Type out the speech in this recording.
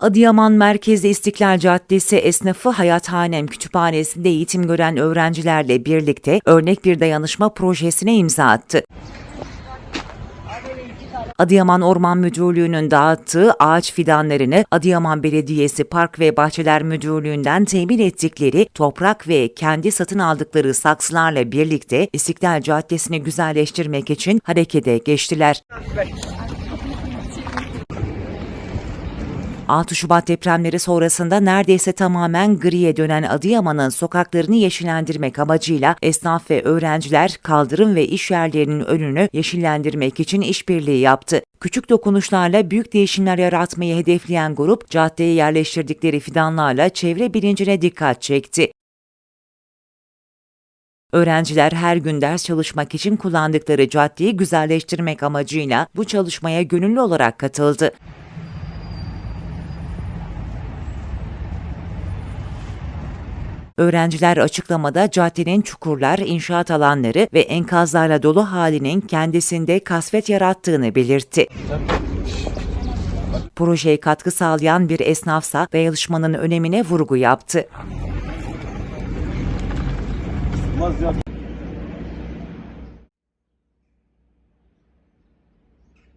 Adıyaman merkezli İstiklal Caddesi esnafı Hayathanem Kütüphanesi'nde eğitim gören öğrencilerle birlikte örnek bir dayanışma projesine imza attı. Adıyaman Orman Müdürlüğü'nün dağıttığı ağaç fidanlarını Adıyaman Belediyesi Park ve Bahçeler Müdürlüğü'nden temin ettikleri toprak ve kendi satın aldıkları saksılarla birlikte İstiklal Caddesi'ni güzelleştirmek için harekete geçtiler. 6 Şubat depremleri sonrasında neredeyse tamamen griye dönen Adıyaman'ın sokaklarını yeşillendirmek amacıyla esnaf ve öğrenciler kaldırım ve iş yerlerinin önünü yeşillendirmek için işbirliği yaptı. Küçük dokunuşlarla büyük değişimler yaratmayı hedefleyen grup caddeye yerleştirdikleri fidanlarla çevre bilincine dikkat çekti. Öğrenciler her gün ders çalışmak için kullandıkları caddeyi güzelleştirmek amacıyla bu çalışmaya gönüllü olarak katıldı. Öğrenciler açıklamada caddenin çukurlar, inşaat alanları ve enkazlarla dolu halinin kendisinde kasvet yarattığını belirtti. Projeye katkı sağlayan bir esnafsa dayanışmanın önemine vurgu yaptı.